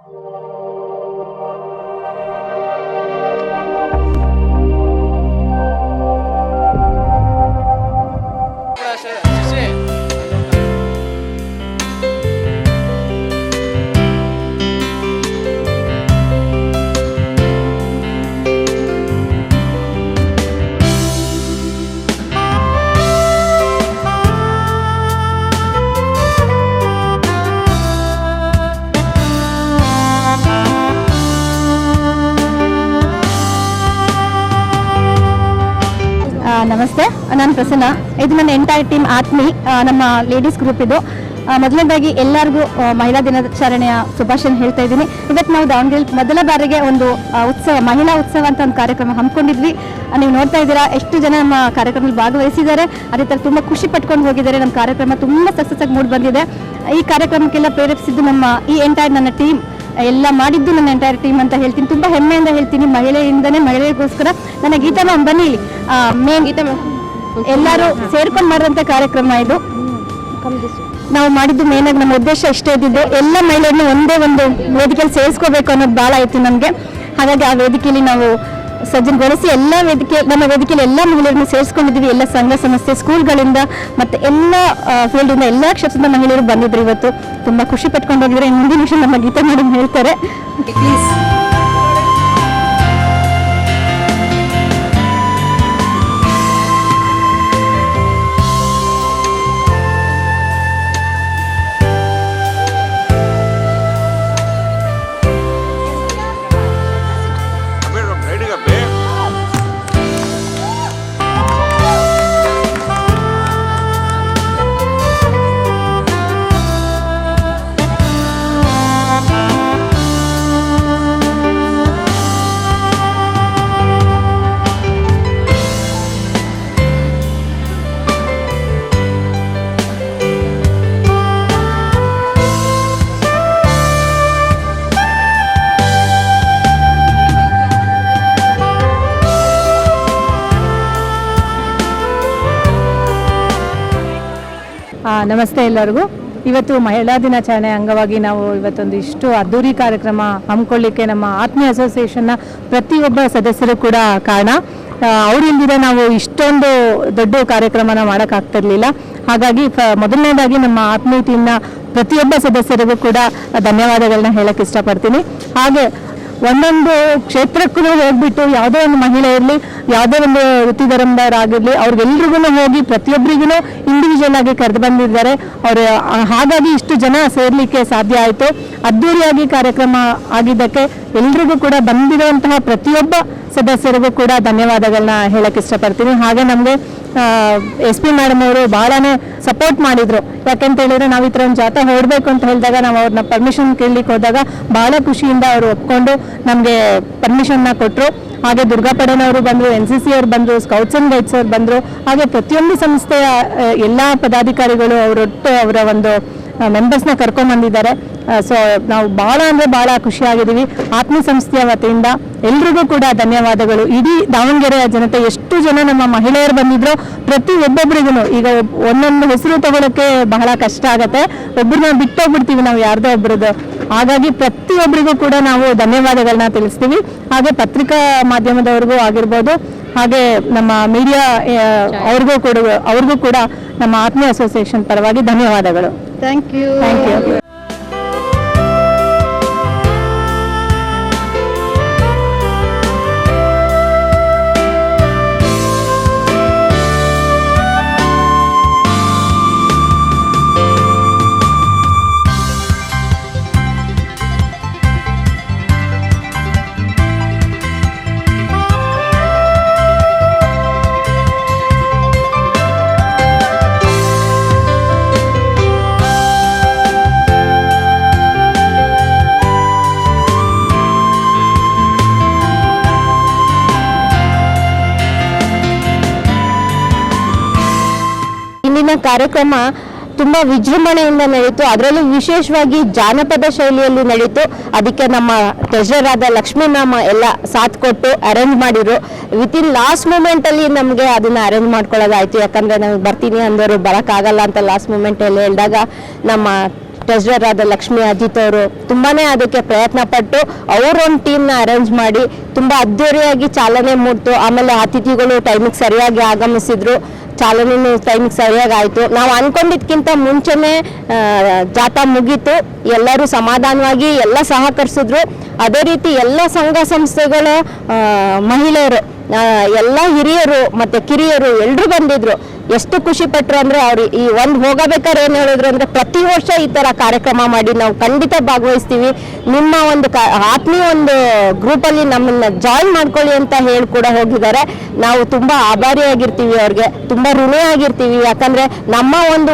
ಆ, ನಮಸ್ತೆ. ನಾನು ಪ್ರಸನ್ನ. ಇದು ನನ್ನ ಎಂಟೈರ್ ಟೀಮ್ ಆತ್ಮಿ ನಮ್ಮ ಲೇಡೀಸ್ ಗ್ರೂಪ್ ಇದು. ಮೊದಲನೇದಾಗಿ ಎಲ್ಲರಿಗೂ ಮಹಿಳಾ ದಿನಾಚರಣೆಯ ಶುಭಾಶಯ ಹೇಳ್ತಾ ಇದ್ದೀನಿ. ಇವತ್ತು ನಾವು ದಾವಣಗೆರೆ ಮೊದಲ ಬಾರಿಗೆ ಒಂದು ಉತ್ಸವ, ಮಹಿಳಾ ಉತ್ಸವ ಅಂತ ಒಂದು ಕಾರ್ಯಕ್ರಮ ಹಮ್ಮಿಕೊಂಡಿದ್ವಿ. ನೀವು ನೋಡ್ತಾ ಇದ್ದೀರಾ, ಎಷ್ಟು ಜನ ನಮ್ಮ ಕಾರ್ಯಕ್ರಮದಲ್ಲಿ ಭಾಗವಹಿಸಿದ್ದಾರೆ. ಅದೇ ಥರ ತುಂಬ ಖುಷಿ ಪಟ್ಕೊಂಡು ಹೋಗಿದ್ದಾರೆ. ನಮ್ಮ ಕಾರ್ಯಕ್ರಮ ತುಂಬ ಸಕ್ಸಸ್ ಆಗಿ ಮೂಡಿ ಬಂದಿದೆ. ಈ ಕಾರ್ಯಕ್ರಮಕ್ಕೆಲ್ಲ ಪ್ರೇರೇಪಿಸಿದ್ದು ನಮ್ಮ, ಈ ಎಂಟೈರ್ ನನ್ನ ಟೀಮ್ ಎಲ್ಲ ಮಾಡಿದ್ದು ನನ್ನ ಎಂಟೈರ್ ಟೀಮ್ ಅಂತ ಹೇಳ್ತೀನಿ. ತುಂಬ ಹೆಮ್ಮೆಯಿಂದ ಹೇಳ್ತೀನಿ ಮಹಿಳೆಯಿಂದನೇ ಮಹಿಳೆಯರಿಗೋಸ್ಕರ ನನ್ನ ಗೀತಾ ಮ್ಯಾಮ್ ಬನ್ನಿ ಮೇನ್ ಎಲ್ಲರೂ ಸೇರ್ಕೊಂಡು ಮಾಡಿದಂಥ ಕಾರ್ಯಕ್ರಮ ಇದು. ನಾವು ಮಾಡಿದ್ದು ಮೇನ್ ಆಗಿ ನಮ್ಮ ಉದ್ದೇಶ ಇಷ್ಟೇ ಇದ್ದಿದ್ದು ಎಲ್ಲ ಮಹಿಳೆಯರನ್ನು ಒಂದೇ ಒಂದು ವೇದಿಕೆಯಲ್ಲಿ ಸೇರಿಸ್ಕೋಬೇಕು ಅನ್ನೋದು ಭಾಳ ಆಯ್ತು ನಮಗೆ. ಹಾಗಾಗಿ ಆ ವೇದಿಕೆಯಲ್ಲಿ ನಾವು ಸಜ್ಜನಗೊಳಿಸಿ ಎಲ್ಲ ವೇದಿಕೆ ನಮ್ಮ ವೇದಿಕೆಯಲ್ಲಿ ಎಲ್ಲ ಮಹಿಳೆಯರನ್ನು ಸೇರಿಸ್ಕೊಂಡಿದ್ದೀವಿ. ಎಲ್ಲ ಸಂಘ ಸಂಸ್ಥೆ ಸ್ಕೂಲ್ಗಳಿಂದ ಮತ್ತೆ ಎಲ್ಲ ಫೀಲ್ಡಿಂದ ಎಲ್ಲ ಕ್ಷೇತ್ರದ ಮಹಿಳೆಯರು ಬಂದಿದ್ರು ಇವತ್ತು. ತುಂಬಾ ಖುಷಿ ಪಟ್ಕೊಂಡು ಹೋಗಿದ್ರೆ ಇನ್ನು ಮುಂದಿನ ವಿಷಯ ನಮ್ಮ ಗೀತೆ ಮೇಡಮ್ ಹೇಳ್ತಾರೆ. ಪ್ಲೀಸ್ ನಮಸ್ತೆ ಎಲ್ಲರಿಗೂ. ಇವತ್ತು ಮಹಿಳಾ ದಿನಾಚರಣೆ ಅಂಗವಾಗಿ ನಾವು ಇವತ್ತೊಂದು ಇಷ್ಟು ಅದ್ದೂರಿ ಕಾರ್ಯಕ್ರಮ ಹಮ್ಮಿಕೊಳ್ಳಿಕ್ಕೆ ನಮ್ಮ ಆತ್ಮೀಯ ಅಸೋಸಿಯೇಷನ್ನ ಪ್ರತಿಯೊಬ್ಬ ಸದಸ್ಯರು ಕೂಡ ಕಾರಣ. ಅವರಿಂದಿರ ನಾವು ಇಷ್ಟೊಂದು ದೊಡ್ಡ ಕಾರ್ಯಕ್ರಮನ ಮಾಡೋಕ್ಕಾಗ್ತಿರ್ಲಿಲ್ಲ ಹಾಗಾಗಿ ಮೊದಲನೇದಾಗಿ ನಮ್ಮ ಆತ್ಮೀಯ ಟೀಮ್ನ ಪ್ರತಿಯೊಬ್ಬ ಸದಸ್ಯರಿಗೂ ಕೂಡ ಧನ್ಯವಾದಗಳನ್ನ ಹೇಳಕ್ಕೆ ಇಷ್ಟಪಡ್ತೀನಿ. ಹಾಗೆ ಒಂದೊಂದು ಕ್ಷೇತ್ರಕ್ಕೂ ಹೋಗ್ಬಿಟ್ಟು ಯಾವುದೋ ಒಂದು ಮಹಿಳೆ ಇರಲಿ, ಯಾವುದೇ ಒಂದು ವೃತ್ತಿಧರಂಬರಾಗಿರಲಿ ಅವ್ರಿಗೆಲ್ರಿಗೂ ಹೋಗಿ ಪ್ರತಿಯೊಬ್ಬರಿಗೂ ಇಂಡಿವಿಜುವಲ್ ಆಗಿ ಕರೆದು ಬಂದಿದ್ದಾರೆ. ಅವರು ಹಾಗಾಗಿ ಇಷ್ಟು ಜನ ಸೇರಲಿಕ್ಕೆ ಸಾಧ್ಯ ಆಯಿತು. ಅದ್ದೂರಿಯಾಗಿ ಕಾರ್ಯಕ್ರಮ ಆಗಿದ್ದಕ್ಕೆ ಎಲ್ರಿಗೂ ಕೂಡ ಬಂದಿರುವಂತಹ ಪ್ರತಿಯೊಬ್ಬ ಸದಸ್ಯರಿಗೂ ಕೂಡ ಧನ್ಯವಾದಗಳನ್ನ ಹೇಳಕ್ ಇಷ್ಟಪಡ್ತೀನಿ. ಹಾಗೆ ನಮಗೆ ಎಸ್ ಪಿ ಮೇಡಮ್ ಅವರು ಬಹಳನೇ ಸಪೋರ್ಟ್ ಮಾಡಿದ್ರು. ಯಾಕಂತ ಹೇಳಿದ್ರೆ ನಾವು ಈ ಥರ ಒಂದು ಜಾಥಾ ಅಂತ ಹೇಳಿದಾಗ ನಾವು ಅವ್ರನ್ನ ಪರ್ಮಿಷನ್ ಕೇಳಲಿಕ್ಕೆ ಹೋದಾಗ ಬಹಳ ಖುಷಿಯಿಂದ ಅವರು ಒಪ್ಕೊಂಡು ನಮಗೆ ಪರ್ಮಿಷನ್ನ ಕೊಟ್ಟರು ಹಾಗೆ ದುರ್ಗಾ ಪಡನವರು ಬಂದರು ಎನ್ ಸಿ ಸಿ ಅವ್ರು ಬಂದರು ಸ್ಕೌಟ್ಸ್ ಅಂಡ್ ಗೈಡ್ಸ್ ಅವ್ರು ಬಂದರು. ಹಾಗೆ ಪ್ರತಿಯೊಂದು ಸಂಸ್ಥೆಯ ಎಲ್ಲ ಪದಾಧಿಕಾರಿಗಳು ಅವರೊಟ್ಟು ಅವರ ಒಂದು ಮೆಂಬರ್ಸ್ನ ಕರ್ಕೊಂಡ್ಬಂದಿದ್ದಾರೆ. ಸೊ ನಾವು ಭಾಳ ಅಂದರೆ ಭಾಳ ಖುಷಿಯಾಗಿದ್ದೀವಿ. ಆತ್ಮ ಸಂಸ್ಥೆಯ ವತಿಯಿಂದ ಎಲ್ರಿಗೂ ಕೂಡ ಧನ್ಯವಾದಗಳು. ಇಡೀ ದಾವಣಗೆರೆಯ ಜನತೆ ಎಷ್ಟು ಜನ ನಮ್ಮ ಮಹಿಳೆಯರು ಬಂದಿದ್ರು ಪ್ರತಿ ಒಬ್ಬೊಬ್ಬರಿಗೂ ಈಗ ಒಂದೊಂದು ಹೆಸರು ತಗೊಳಕ್ಕೆ ಬಹಳ ಕಷ್ಟ ಆಗತ್ತೆ. ಒಬ್ಬರನ್ನ ಬಿಟ್ಟೋಗ್ಬಿಡ್ತೀವಿ ನಾವು ಯಾರ್ದೋ ಒಬ್ರದ್ದು. ಹಾಗಾಗಿ ಪ್ರತಿಯೊಬ್ಬರಿಗೂ ಕೂಡ ನಾವು ಧನ್ಯವಾದಗಳನ್ನ ತಿಳಿಸ್ತೀವಿ. ಹಾಗೆ ಪತ್ರಿಕಾ ಮಾಧ್ಯಮದವ್ರಿಗೂ ಆಗಿರ್ಬೋದು, ಹಾಗೆ ನಮ್ಮ ಮೀಡಿಯಾ ಅವ್ರಿಗೂ ಕೂಡ ಅವ್ರಿಗೂ ಕೂಡ ನಮ್ಮ ಆತ್ಮೀಯ ಅಸೋಸಿಯೇಷನ್ ಪರವಾಗಿ ಧನ್ಯವಾದಗಳು. ಥ್ಯಾಂಕ್ ಯು ಥ್ಯಾಂಕ್ ಯು ಕಾರ್ಯಕ್ರಮ ತುಂಬಾ ವಿಜೃಂಭಣೆಯಿಂದ ನಡೆಯಿತು. ಅದರಲ್ಲೂ ವಿಶೇಷವಾಗಿ ಜಾನಪದ ಶೈಲಿಯಲ್ಲಿ ನಡೆಯಿತು. ಅದಕ್ಕೆ ನಮ್ಮ ಟ್ರೆಜರ್ ಆದ ಲಕ್ಷ್ಮೀ ಮ್ಯಾಮ್ ಎಲ್ಲ ಸಾಥ್ ಕೊಟ್ಟು ಅರೇಂಜ್ ಮಾಡಿದ್ರು. ವಿತ್ ಇನ್ ಲಾಸ್ಟ್ ಮೂಮೆಂಟ್ ಅಲ್ಲಿ ನಮಗೆ ಅದನ್ನ ಅರೇಂಜ್ ಮಾಡ್ಕೊಳ್ಳೋದಾಯ್ತು. ಯಾಕಂದ್ರೆ ನಮಗೆ ಬರ್ತೀನಿ ಅಂದವರು ಬರೋಕ್ಕಾಗಲ್ಲ ಅಂತ ಲಾಸ್ಟ್ ಮೂಮೆಂಟ್ ಅಲ್ಲಿ ಹೇಳಿದಾಗ ನಮ್ಮ ಟ್ರೆಜರರ್ ಆದ ಲಕ್ಷ್ಮಿ ಅಜಿತ್ ಅವರು ತುಂಬಾನೇ ಅದಕ್ಕೆ ಪ್ರಯತ್ನ ಪಟ್ಟು ಅವರೊಂದು ಟೀಮ್ನ ಅರೇಂಜ್ ಮಾಡಿ ತುಂಬಾ ಅದ್ದೂರಿಯಾಗಿ ಚಾಲನೆ ಮೂಡ್ತು. ಆಮೇಲೆ ಅತಿಥಿಗಳು ಟೈಮಿಗೆ ಸರಿಯಾಗಿ ಆಗಮಿಸಿದ್ರು. ಚಾಲನೆನೂ ಟೈಮಿಗೆ ಸರಿಯಾಗಿ ಆಯಿತು. ನಾವು ಅನ್ಕೊಂಡಿದ್ಕಿಂತ ಮುಂಚೆನೇ ಜಾಥಾ ಮುಗೀತು. ಎಲ್ಲರೂ ಸಮಾಧಾನವಾಗಿ ಎಲ್ಲ ಸಹಕರಿಸಿದ್ರು. ಅದೇ ರೀತಿ ಎಲ್ಲ ಸಂಘ ಸಂಸ್ಥೆಗಳ ಮಹಿಳೆಯರು ಎಲ್ಲ ಹಿರಿಯರು ಮತ್ತೆ ಕಿರಿಯರು ಎಲ್ಲರೂ ಬಂದಿದ್ರು. ಎಷ್ಟು ಖುಷಿ ಪಟ್ರು ಅಂದ್ರೆ ಅವ್ರು ಈ ಒಂದು ಹೋಗಬೇಕಾದ್ರೆ ಏನ್ ಹೇಳಿದ್ರು ಅಂದ್ರೆ ಪ್ರತಿ ವರ್ಷ ಈ ತರ ಕಾರ್ಯಕ್ರಮ ಮಾಡಿ ನಾವು ಖಂಡಿತ ಭಾಗವಹಿಸ್ತೀವಿ. ನಿಮ್ಮ ಒಂದು ಆತ್ಮೀಯ ಒಂದು ಗ್ರೂಪ್ ಅಲ್ಲಿ ನಮ್ಮನ್ನ ಜಾಯಿನ್ ಮಾಡ್ಕೊಳ್ಳಿ ಅಂತ ಹೇಳಿ ಕೂಡ ಹೋಗಿದ್ದಾರೆ. ನಾವು ತುಂಬಾ ಆಭಾರಿಯಾಗಿರ್ತೀವಿ ಅವ್ರಿಗೆ, ತುಂಬಾ ಋಣಿಯಾಗಿರ್ತೀವಿ. ಯಾಕಂದ್ರೆ ನಮ್ಮ ಒಂದು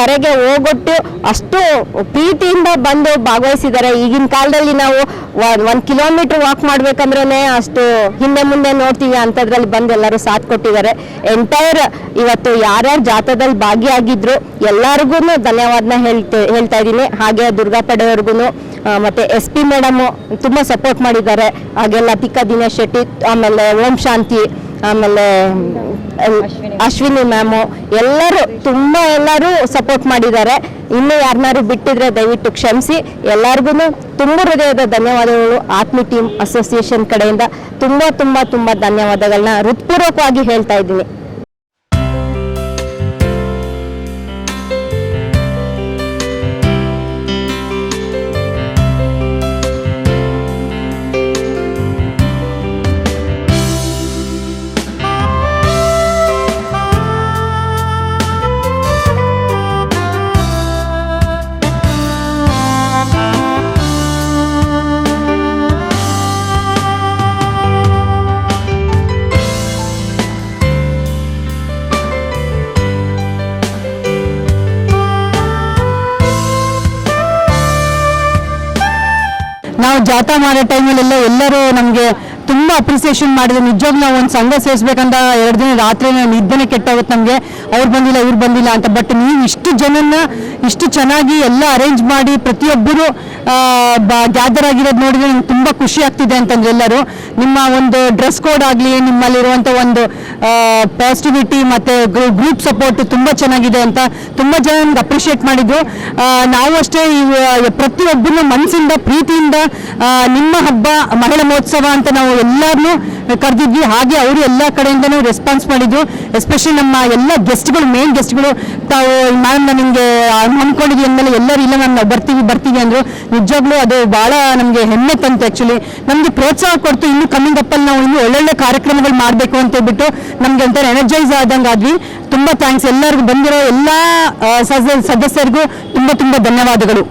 ಕರೆಗೆ ಹೋಗೊಟ್ಟು ಅಷ್ಟು ಪ್ರೀತಿಯಿಂದ ಬಂದು ಭಾಗವಹಿಸಿದ್ದಾರೆ. ಈಗಿನ ಕಾಲದಲ್ಲಿ ನಾವು ಒಂದ್ ಕಿಲೋಮೀಟರ್ ವಾಕ್ ಮಾಡ್ಬೇಕಂದ್ರೆ ಅಷ್ಟು ಹಿಂದೆ ಮುಂದೆ ನೋಡ್ತೀವಿ ಅಂತದ್ರಲ್ಲಿ ಬಂದು ಎಲ್ಲರೂ ಸಾಥ್ ಕೊಟ್ಟಿದ್ದಾರೆ. ಎಂಟೈರ್ ಇವತ್ತು ಯಾರ್ಯಾರು ಜಾಥಾದಲ್ಲಿ ಭಾಗಿಯಾಗಿದ್ರು ಎಲ್ಲರಿಗೂ ಧನ್ಯವಾದನ ಹೇಳ್ತ, ಹೇಳ್ತಾ ಇದ್ದೀನಿ. ಹಾಗೆ ದುರ್ಗಾ ಪಡೆಯವ್ರಿಗೂ ಮತ್ತೆ ಎಸ್ ಪಿ ಮೇಡಮು ತುಂಬಾ ಸಪೋರ್ಟ್ ಮಾಡಿದ್ದಾರೆ. ಹಾಗೆಲ್ಲ ಲತಿಕಾ ದಿನೇಶ್ ಶೆಟ್ಟಿ, ಆಮೇಲೆ ಓಂ ಶಾಂತಿ, ಆಮೇಲೆ ಅಶ್ವಿನಿ ಮ್ಯಾಮು, ಎಲ್ಲರೂ ತುಂಬಾ ಎಲ್ಲರೂ ಸಪೋರ್ಟ್ ಮಾಡಿದ್ದಾರೆ. ಇನ್ನು ಯಾರನ್ನಾರು ಬಿಟ್ಟಿದ್ರೆ ದಯವಿಟ್ಟು ಕ್ಷಮಿಸಿ. ಎಲ್ಲರಿಗೂ ತುಂಬ ಹೃದಯದ ಧನ್ಯವಾದಗಳು ಆತ್ಮಿ ಟೀಮ್ ಅಸೋಸಿಯೇಷನ್ ಕಡೆಯಿಂದ. ತುಂಬಾ ತುಂಬಾ ತುಂಬಾ ಧನ್ಯವಾದಗಳನ್ನ ಹೃತ್ಪೂರ್ವಕವಾಗಿ ಹೇಳ್ತಾ ಇದ್ದೀನಿ. ಜಾಥಾ ಮಾಡೋ ಟೈಮಲ್ಲೆಲ್ಲ ಎಲ್ಲರೂ ನಮಗೆ ತುಂಬ ಅಪ್ರಿಸಿಯೇಷನ್ ಮಾಡಿದ್ರು. ನಿಜವಾಗ್ಲೂ ನಾವು ಒಂದು ಸಂಘ ಸೇರಿಸ್ಬೇಕಂತ ಎರಡು ದಿನ ರಾತ್ರಿ ನಿದ್ದೆನೆ ಕೆಟ್ಟೋಗುತ್ತೆ ನಮಗೆ. ಅವ್ರು ಬಂದಿಲ್ಲ, ಇವ್ರು ಬಂದಿಲ್ಲ ಅಂತ. ಬಟ್ ನೀವು ಇಷ್ಟು ಜನನ್ನ ಇಷ್ಟು ಚೆನ್ನಾಗಿ ಎಲ್ಲ ಅರೇಂಜ್ ಮಾಡಿ ಪ್ರತಿಯೊಬ್ಬರು ಗ್ಯಾದರ್ ಆಗಿರೋದು ನೋಡಿದ್ರೆ ನಂಗೆ ತುಂಬಾ ಖುಷಿ ಆಗ್ತಿದೆ ಅಂತಂದ್ರೆ ಎಲ್ಲರೂ ನಿಮ್ಮ ಒಂದು ಡ್ರೆಸ್ ಕೋಡ್ ಆಗಲಿ ನಿಮ್ಮಲ್ಲಿರುವಂಥ ಒಂದು ಪಾಸಿಟಿವಿಟಿ ಮತ್ತೆ ಗ್ರೂಪ್ ಸಪೋರ್ಟ್ ತುಂಬಾ ಚೆನ್ನಾಗಿದೆ ಅಂತ ತುಂಬಾ ಜನ ನಮ್ಗೆ ಅಪ್ರಿಷಿಯೇಟ್ ಮಾಡಿದ್ರು. ನಾವು ಅಷ್ಟೇ ಪ್ರತಿಯೊಬ್ಬರನ್ನು ಮನಸ್ಸಿಂದ ಪ್ರೀತಿಯಿಂದ ನಿಮ್ಮ ಹಬ್ಬ, ಮಹಿಳಾ ಮಹೋತ್ಸವ ಅಂತ ನಾವು ಎಲ್ಲರನ್ನೂ ಕರೆದಿದ್ವಿ. ಹಾಗೆ ಅವರು ಎಲ್ಲ ಕಡೆಯಿಂದನೂ ರೆಸ್ಪಾನ್ಸ್ ಮಾಡಿದ್ರು. ಎಸ್ಪೆಷಲಿ ನಮ್ಮ ಎಲ್ಲ ಗೆಸ್ಟ್ಗಳು ಮೇನ್ ಗೆಸ್ಟ್ಗಳು ತಾವು ಮ್ಯಾಮ್ ನಿಮಗೆ ಅನ್ಕೊಂಡಿದ್ವಿ ಅಂದಮೇಲೆ ಎಲ್ಲರೂ ಇಲ್ಲ ನಾವು ಬರ್ತೀವಿ ಬರ್ತೀವಿ ಅಂದ್ರು. ನಿಜವಾಗ್ಲೂ ಅದು ಬಹಳ ನಮಗೆ ಹೆಮ್ಮೆ ತಂತು ಆ್ಯಕ್ಚುಲಿ ನಮಗೆ ಪ್ರೋತ್ಸಾಹ ಕೊಡ್ತು, ಇನ್ನು ಕಮ್ಮಿಂಗ್ ಅಪ್ಪಲ್ಲಿ ನಾವು ಇನ್ನು ಒಳ್ಳೊಳ್ಳೆ ಕಾರ್ಯಕ್ರಮಗಳು ಮಾಡಬೇಕು ಅಂತ ಹೇಳ್ಬಿಟ್ಟು ನಮಗೆ ಒಂಥರ ಎನರ್ಜೈಸ್ ಆದಂಗೆ ಆದ್ವಿ. ತುಂಬ ಥ್ಯಾಂಕ್ಸ್ ಎಲ್ಲರಿಗೂ ಬಂದಿರೋ ಎಲ್ಲ ಸದಸ್ಯರಿಗೂ ತುಂಬ ತುಂಬ ಧನ್ಯವಾದಗಳು.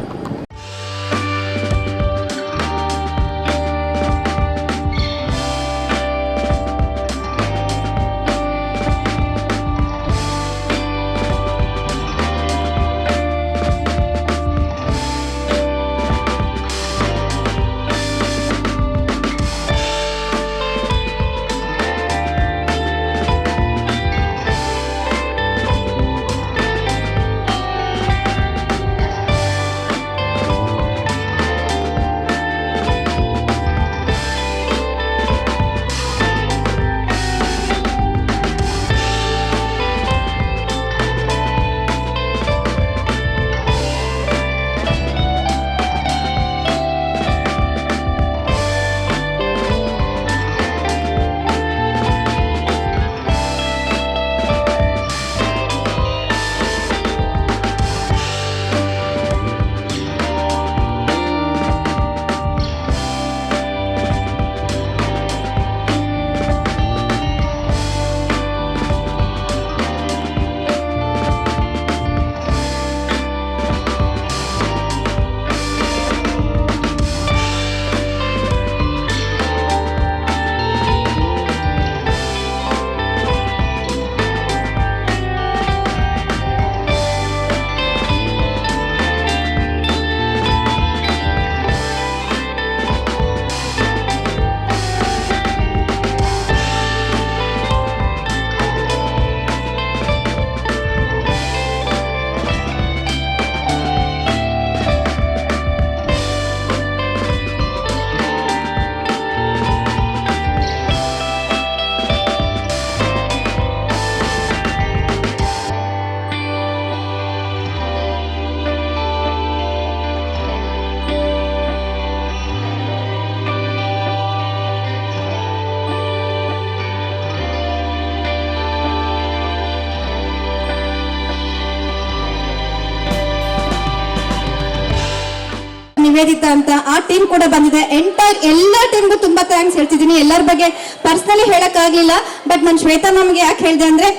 ನಿವೇದಿತಾ ಅಂತ ಆ ಟೀಮ್ ಕೂಡ ಬಂದಿದೆ. ಎಂಟೈರ್ ಎಲ್ಲ ಟೀಮ್ಗೂ ತುಂಬಾ ಥ್ಯಾಂಕ್ಸ್ ಹೇಳ್ತಿದ್ದೀನಿ. ಎಲ್ಲರ ಬಗ್ಗೆ ಪರ್ಸನಲಿ ಹೇಳಕ್ಕಾಗ್ಲಿಲ್ಲ. ಬಟ್ ನಾನು ಶ್ವೇತಾ ಮ್ಯಾಮ್ಗೆ ಯಾಕೆ ಹೇಳಿದೆ ಅಂದ್ರೆ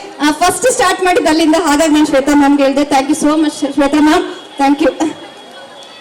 ಫಸ್ಟ್ ಸ್ಟಾರ್ಟ್ ಮಾಡಿದ್ದು ಅಲ್ಲಿಂದ ಹಾಗಾಗಿ ನಾನು ಶ್ವೇತಾ ಮ್ಯಾಮ್ಗೆ ಹೇಳಿದೆ. Thank you so much Shweta ma'am thank you